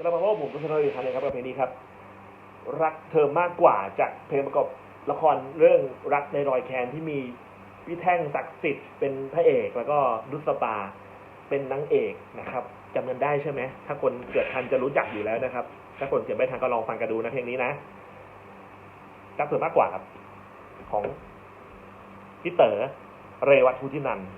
กลับมาพบกับผมกุศลอีกครั้งนึงครับกับเพลงนี้ครับ รักเธอมากกว่าจากเพลงประกอบละครเรื่องรักในรอยแคนที่มีพี่แท่งศักดิ์สิทธิ์เป็นพระเอกแล้วก็รุษปาเป็นนางเอกนะครับจำกันได้ใช่ไหมถ้าคนเกิดทันจะรู้จักอยู่แล้วนะครับ ถ้าคนเกิดไม่ทันก็ลองฟังกันดูนะเพลงนี้นะรักเธอมากกว่าครับของพี่เต๋อเรวัตพุทินันท์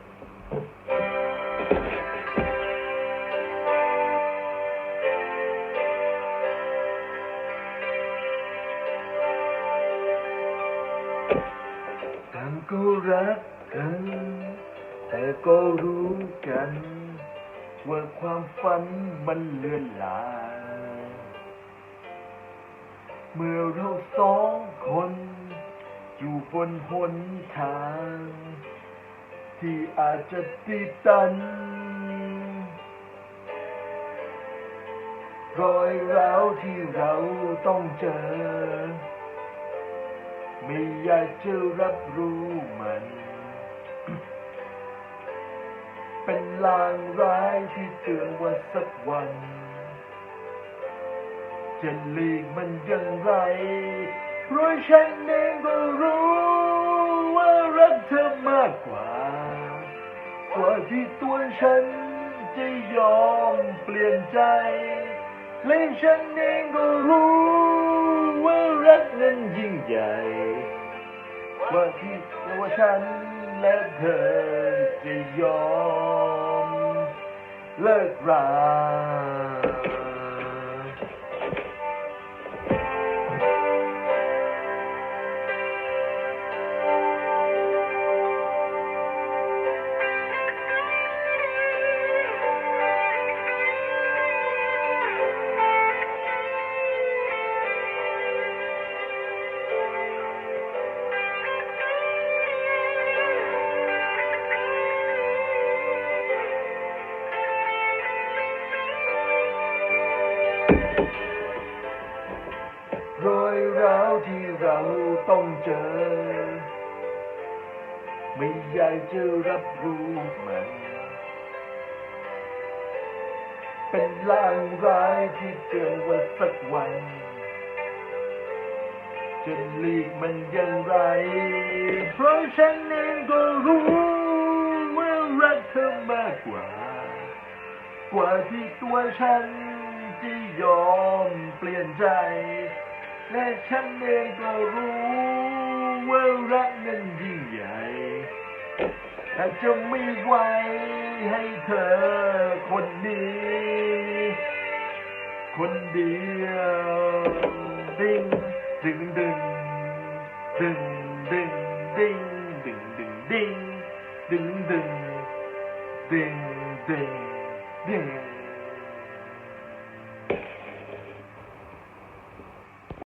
ต่างก็รักกัน แต่ก็รู้กัน ว่าความฝันมันเลือนลาง เมื่อเราสองคน อยู่บนหนทาง ที่อาจจะติดตันรอยร้าวที่เราต้องเจอ ไม่อยากจะรับรู้มัน เป็นลางร้ายที่เตือนว่าสักวัน จะหลีกมันอย่างไรเพราะฉันเองก็รู้ว่ารักเธอมากกว่า กว่าที่ตัวฉันจะยอมเปลี่ยนใจและฉันเองก็รู้ กว่าที่ตัวฉันและเธอจะยอม เลิกรา เราต้องเจอ ไม่อยากจะรับรู้มัน เป็นลางร้ายที่เตือนว่าสักวันจะหลีกมันอย่างไร เพราะฉันเองก็รู้ว่ารักเธอมากกว่า กว่าที่ตัวฉันจะยอมเปลี่ยนใจ nên sân đêm cô ru quên rác là chung mi quay hay thở quần đi quần đi đinh đừng đừng đừng đừng đinh đừng